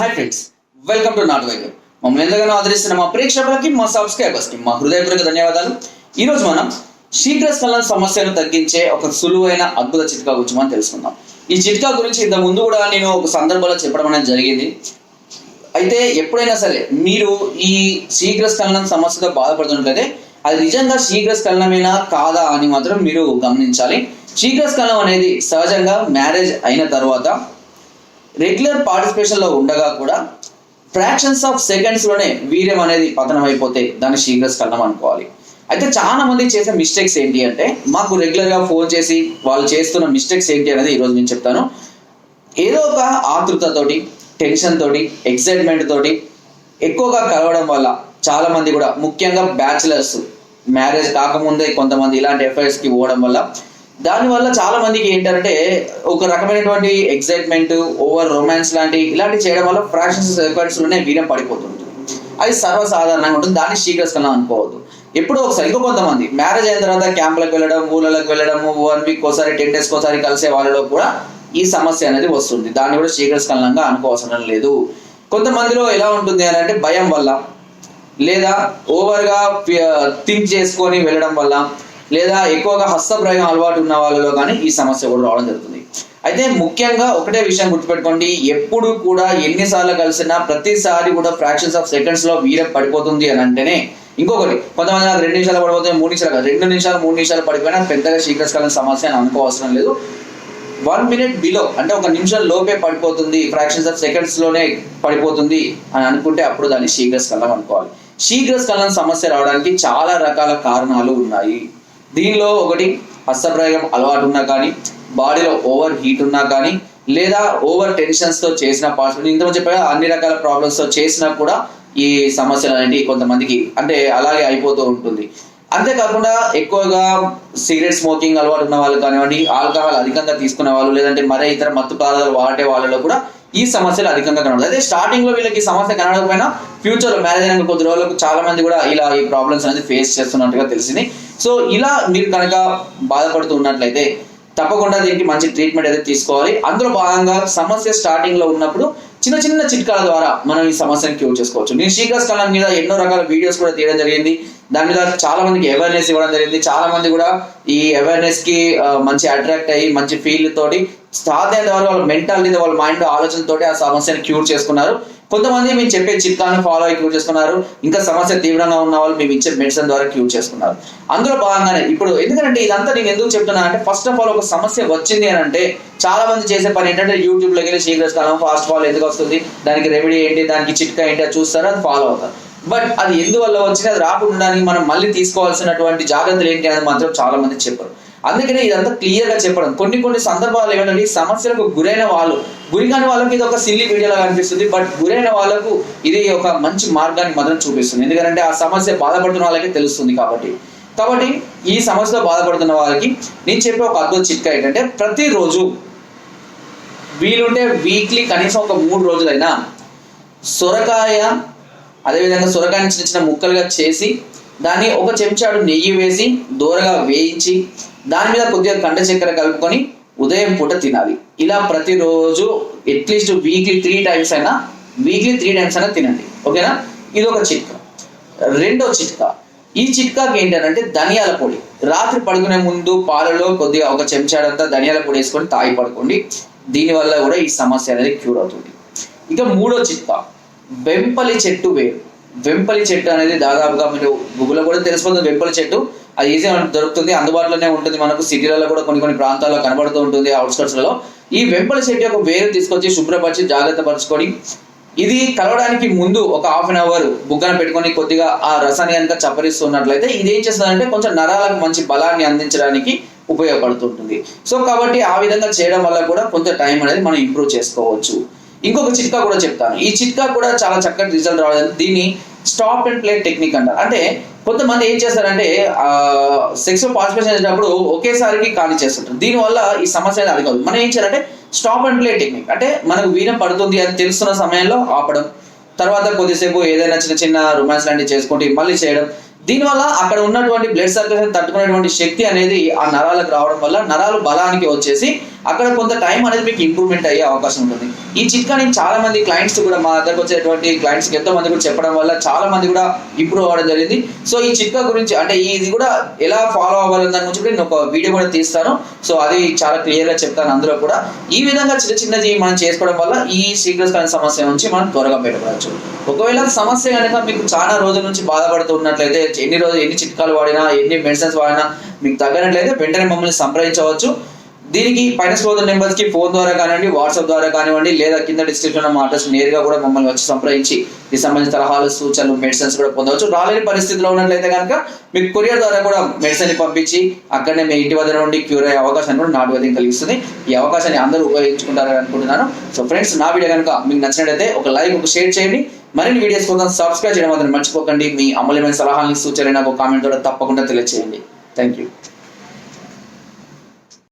Hi friends welcome to నాట్ వైద్యం మమ్మల్ని ఎంతగానో ఆదరిస్తున్న మా ప్రేక్షకులకి మా సబ్స్క్రైబర్స్కి మా హృదయపూర్వక ధన్యవాదాలు. ఈరోజు మనం శీఘ్రస్ఖలన సమస్యను తగ్గించే ఒక సులువైన అద్భుత చిట్కా గురించి మనం తెలుసుకుందాం. ఈ చిట్కా గురించి ఇంత ముందు కూడా నేను ఒక సందర్భంలో చెప్పడం అనేది జరిగింది. అయితే ఎప్పుడైనా సరే మీరు ఈ శీఘ్రస్ఖలనం సమస్యతో బాధపడుతున్నట్లయితే అది నిజంగా శీఘ్రస్ఖలనమేనా కాదా అని మాత్రం మీరు గమనించాలి. శీఘ్రస్ఖలనం అనేది సహజంగా మ్యారేజ్ అయిన తర్వాత రెగ్యులర్ పార్టిసిపేషన్లో ఉండగా కూడా ఫ్రాక్షన్స్ ఆఫ్ సెకండ్స్లోనే వీర్యం అనేది పతనం అయిపోతే దాన్ని శీఘ్రస్ఖలనం అనుకోవాలి. అయితే చాలా మంది చేసే మిస్టేక్స్ ఏంటి అంటే మాకు రెగ్యులర్గా ఫోన్ చేసి వాళ్ళు చేస్తున్న మిస్టేక్స్ ఏంటి అనేది ఈరోజు నేను చెప్తాను. ఏదో ఒక ఆతృతతోటి టెన్షన్ తోటి ఎక్సైట్మెంట్ తోటి ఎక్కువగా కలవడం వల్ల చాలా మంది కూడా ముఖ్యంగా బ్యాచిలర్స్ మ్యారేజ్ కాకముందే కొంతమంది ఇలాంటి affairs పోవడం వల్ల దానివల్ల చాలా మందికి ఏంటంటే ఒక రకమైనటువంటి ఎక్సైట్మెంట్ ఓవర్ రొమాన్స్ లాంటి ఇలాంటి చేయడం వల్ల ఫ్రాక్షన్స్ సెకండ్స్లోనే వీరం పడిపోతుంది అది సర్వసాధారణంగా ఉంటుంది. దాన్ని శీఘ్రస్కలం అనుకోవద్దు. ఎప్పుడో ఒకసారి ఇంకో కొంతమంది మ్యారేజ్ అయిన తర్వాత క్యాంపులకు వెళ్ళడం ఊళ్ళకి వెళ్ళడం వన్ వీక్ ఒకసారి టెన్ డేస్కి ఒకసారి కలిసే వాళ్ళలో కూడా ఈ సమస్య అనేది వస్తుంది. దాన్ని కూడా శీఘ్రస్కలనంగా అనుకోవసరం లేదు. కొంతమందిలో ఎలా ఉంటుంది అని అంటే భయం వల్ల లేదా ఓవర్గా థింక్ చేసుకొని వెళ్ళడం వల్ల లేదా ఎక్కువగా హస్తప్రయోగం అలవాటు ఉన్న వాళ్ళలో కానీ ఈ సమస్య కూడా రావడం జరుగుతుంది. అయితే ముఖ్యంగా ఒకటే విషయం గుర్తుపెట్టుకోండి. ఎప్పుడు కూడా ఎన్నిసార్లు కలిసినా ప్రతిసారి కూడా ఫ్రాక్షన్స్ ఆఫ్ సెకండ్స్లో వీరం పడిపోతుంది అని అంటేనే ఇంకొకటి కొంతమంది నాకు రెండు నిమిషాలు పడిపోతే మూడు నిమిషాలు కాదు. రెండు నిమిషాలు మూడు నిమిషాలు పడిపోయినా పెద్దగా శీఘ్రస్కాలం సమస్య అని అనుకోవసరం లేదు. వన్ మినిట్ బిలో అంటే ఒక నిమిషం లోపే పడిపోతుంది ఫ్రాక్షన్స్ ఆఫ్ సెకండ్స్లోనే పడిపోతుంది అని అనుకుంటే అప్పుడు దాన్ని శీఘ్రస్కలం అనుకోవాలి. శీఘ్రస్కలం సమస్య రావడానికి చాలా రకాల కారణాలు ఉన్నాయి. దీనిలో ఒకటి హస్తప్రయోగం అలవాటు ఉన్నా కానీ బాడీలో ఓవర్ హీట్ ఉన్నా కానీ లేదా ఓవర్ టెన్షన్స్తో చేసిన పార్ట్స్. ఇంతమంది చెప్పగా అన్ని రకాల ప్రాబ్లమ్స్తో చేసినా కూడా ఈ సమస్యలు అనేవి కొంతమందికి అంటే అలాగే అయిపోతూ ఉంటుంది. అంతేకాకుండా ఎక్కువగా సిగరెట్ స్మోకింగ్ అలవాటు ఉన్న వాళ్ళు కానివ్వండి ఆల్కహాల్ అధికంగా తీసుకునే వాళ్ళు లేదంటే మరే ఇతర మత్తు పదార్థాలు వాడే వాళ్ళలో కూడా ఈ సమస్యలు అధికంగా కనబడదు అయితే స్టార్టింగ్లో వీళ్ళకి సమస్య కనబడకపోయినా ఫ్యూచర్లో మ్యారేజ్ అయిన కొద్ది రోజులకు చాలా మంది కూడా ఇలా ఈ ప్రాబ్లమ్స్ అనేది ఫేస్ చేస్తున్నట్టుగా తెలిసింది. సో ఇలా మీరు కనుక బాధపడుతూ ఉన్నట్లయితే తప్పకుండా దీనికి మంచి ట్రీట్మెంట్ అయితే తీసుకోవాలి. అందులో భాగంగా సమస్య స్టార్టింగ్లో ఉన్నప్పుడు చిన్న చిన్న చిట్కాల ద్వారా మనం ఈ సమస్యను క్యూర్ చేసుకోవచ్చు. నేను శీఘ్రస్కలనం మీద ఎన్నో రకాల వీడియోస్ కూడా తీయడం జరిగింది. దాని మీద చాలా మందికి అవేర్నెస్ ఇవ్వడం జరిగింది. చాలా మంది కూడా ఈ అవేర్నెస్కి మంచి అట్రాక్ట్ అయ్యి మంచి ఫీల్ తోటి సాధ్యమైన వరకు వాళ్ళ మెంటాలిటీ వాళ్ళ మైండ్ ఆలోచనతోటి ఆ సమస్యను క్యూర్ చేసుకున్నారు. కొంతమంది మేము చెప్పే చిట్కాను ఫాలో అయ్యి క్యూర్ చేసుకున్నారు. ఇంకా సమస్య తీవ్రంగా ఉన్న వాళ్ళు మేము ఇచ్చే మెడిసిన్ ద్వారా క్యూర్ చేసుకున్నారు. అందులో భాగంగానే ఇప్పుడు ఎందుకంటే ఇదంతా నేను ఎందుకు చెప్తున్నా అంటే ఫస్ట్ ఆఫ్ ఆల్ ఒక సమస్య వచ్చింది అని అంటే చాలా మంది చేసే పని ఏంటంటే యూట్యూబ్లోకి వెళ్ళి శీఘ్రస్కాలం ఫాస్ట్ ఫాల్ ఎందుకు వస్తుంది? దానికి రెమెడీ ఏంటి? దానికి చిట్కా ఏంటి? అది చూస్తారు అది ఫాలో అవుతారు. బట్ అది ఎందువల్ల వచ్చింది? అది రాకుండా మనం మళ్ళీ తీసుకోవాల్సినటువంటి జాగ్రత్తలు ఏంటి? అనేది మాత్రం చాలా మంది చెప్పరు. అందుకనే ఇదంతా క్లియర్గా చెప్పడం. కొన్ని కొన్ని సందర్భాలు ఏమంటే ఈ సమస్యలకు గురైన వాళ్ళు గురి కాని వాళ్ళకి ఇది ఒక సిల్లీ వీడియోలా అనిపిస్తుంది బట్ గురైన వాళ్ళకు ఇది ఒక మంచి మార్గాన్ని మాత్రం చూపిస్తుంది. ఎందుకంటే ఆ సమస్య బాధపడుతున్న వాళ్ళకి తెలుస్తుంది కాబట్టి. కాబట్టి ఈ సమస్యతో బాధపడుతున్న వాళ్ళకి నేను చెప్పే ఒక అద్భుత చిట్కా ఏంటంటే ప్రతిరోజు వీలుంటే వీక్లీ కనీసం ఒక మూడు రోజులైనా సొరకాయ అదేవిధంగా సొరకాయని చిన్న చిన్న ముక్కలుగా చేసి దాన్ని ఒక చెంచాడు నెయ్యి వేసి దూరగా వేయించి దాని మీద కొద్దిగా కండ చక్కెర కలుపుకొని ఉదయం పూట తినాలి. ఇలా ప్రతిరోజు at least weekly three times అయినా వీక్లీ త్రీ టైమ్స్ అయినా తినండి. ఓకేనా ఇది ఒక చిట్కా. రెండో చిట్కా. ఈ చిట్కాకి ఏంటంటే ధనియాల పొడి. రాత్రి పడుకునే ముందు పాలలో కొద్దిగా ఒక చెంచాడంతా ధనియాల పొడి వేసుకొని తాగి పడుకోండి. దీనివల్ల కూడా ఈ సమస్య అనేది క్యూర్ అవుతుంది. ఇక మూడో చిట్కా. వెంపలి చెట్టు వేరు. వెంపలి చెట్టు అనేది దాదాపుగా మీరు గూగుల్లో కూడా తెలిసిపోతుంది వెంపలి చెట్టు అది ఈజీగా దొరుకుతుంది. అందుబాటులోనే ఉంటుంది మనకు. సిటీలలో కూడా కొన్ని కొన్ని ప్రాంతాల్లో కనబడుతూ ఉంటుంది అవుట్స్కట్స్లలో ఈ వెంపలి చెట్టు యొక్క వేరు తీసుకొచ్చి శుభ్రపరిచి జాగ్రత్త పరచుకొని ఇది కలవడానికి ముందు ఒక హాఫ్ అన్ అవర్ బుగ్గన పెట్టుకొని కొద్దిగా ఆ రసాన్ని కనుక చప్పరిస్తున్నట్లయితే ఇది ఏం చేస్తుందంటే కొంచెం నరాలకు మంచి బలాన్ని అందించడానికి ఉపయోగపడుతుంటుంది. సో కాబట్టి ఆ విధంగా చేయడం వల్ల కూడా కొంత టైం అనేది మనం ఇంప్రూవ్ చేసుకోవచ్చు. ఇంకొక చిట్కా కూడా చెప్తాను. ఈ చిట్కా కూడా చాలా చక్కటి రిజల్ట్ రావడం దీన్ని స్టాప్ అండ్ ప్లే టెక్నిక్ అంటారు. అంటే కొంతమంది ఏం చేస్తారంటే సెక్స్ పార్టిసిపేషన్ చేసేటప్పుడు ఒకేసారికి ఖాళీ చేస్తుంటారు. దీనివల్ల ఈ సమస్య అనేది అడగదు మనం ఏం చేయాలంటే స్టాప్ అండ్ ప్లే టెక్నిక్ అంటే మనకు వీణం పడుతుంది అని తెలుస్తున్న సమయంలో ఆపడం. తర్వాత కొద్దిసేపు ఏదైనా చిన్న చిన్న రొమాన్స్ లాంటివి చేసుకుంటే మళ్ళీ చేయడం. దీనివల్ల అక్కడ ఉన్నటువంటి బ్లడ్ సర్క్యులేషన్ తట్టుకునేటువంటి శక్తి అనేది ఆ నరాలకు రావడం వల్ల నరాలు బలానికి వచ్చేసి అక్కడ కొంత టైం అనేది మీకు ఇంప్రూవ్మెంట్ అయ్యే అవకాశం ఉంటుంది. ఈ చిట్కాని చాలా మంది క్లయింట్స్ కూడా మా దగ్గరకు వచ్చేటువంటి క్లయింట్స్ ఎంతో మంది కూడా చెప్పడం వల్ల చాలా మంది కూడా ఇంప్రూవ్ అవ్వడం జరిగింది. సో ఈ చిట్కా గురించి అంటే ఇది కూడా ఎలా ఫాలో అవ్వాలని దాని గురించి నేను ఒక వీడియో కూడా తీస్తాను. సో అది చాలా క్లియర్గా చెప్తాను అందులో కూడా. ఈ విధంగా చిన్న చిన్నది మనం చేసుకోవడం వల్ల ఈ సీక్రెట్స్ కానీ సమస్య నుంచి మనం త్వరగా బయటపడవచ్చు. ఒకవేళ సమస్య కనుక మీకు చాలా రోజుల నుంచి బాధపడుతూ ఉన్నట్లయితే ఎన్ని రోజులు ఎన్ని చిట్కాలు వాడినా ఎన్ని మెడిసిన్స్ వాడినా మీకు తగ్గనట్లయితే వెంటనే మమ్మల్ని సంప్రదించవచ్చు. దీనికి పైన స్క్రోల్ నెంబర్స్కి ఫోన్ ద్వారా కానివ్వండి వాట్సాప్ ద్వారా కానివ్వండి లేదా కింద డిస్క్రిప్షన్ మా అడ్రస్ నేరుగా కూడా మమ్మల్ని వచ్చి సంప్రదించి దీనికి సంబంధించిన సలహాలు సూచనలు మెడిసిన్స్ కూడా పొందవచ్చు. రాలేని పరిస్థితిలో ఉన్నట్లయితే కనుక మీకు కొరియర్ ద్వారా కూడా మెడిసిన్ పంపించి అక్కడనే మీ ఇంటి వద్ద నుండి క్యూర్ అయ్యే అవకాశాన్ని కూడా నాటు వైద్యం కలిగిస్తుంది. ఈ అవకాశాన్ని అందరూ ఉపయోగించుకుంటారని అనుకుంటున్నాను. సో ఫ్రెండ్స్ నా వీడియో కనుక మీకు నచ్చినట్లయితే ఒక లైక్ ఒక షేర్ చేయండి. మరిన్ని వీడియోస్ కోసం సబ్స్క్రైబ్ చేయడం మాత్రం మర్చిపోకండి. మీ అమూల్యమైన సలహాలని సూచనలు నాకు కామెంట్ ద్వారా తప్పకుండా తెలియజేయండి థ్యాంక్ యూ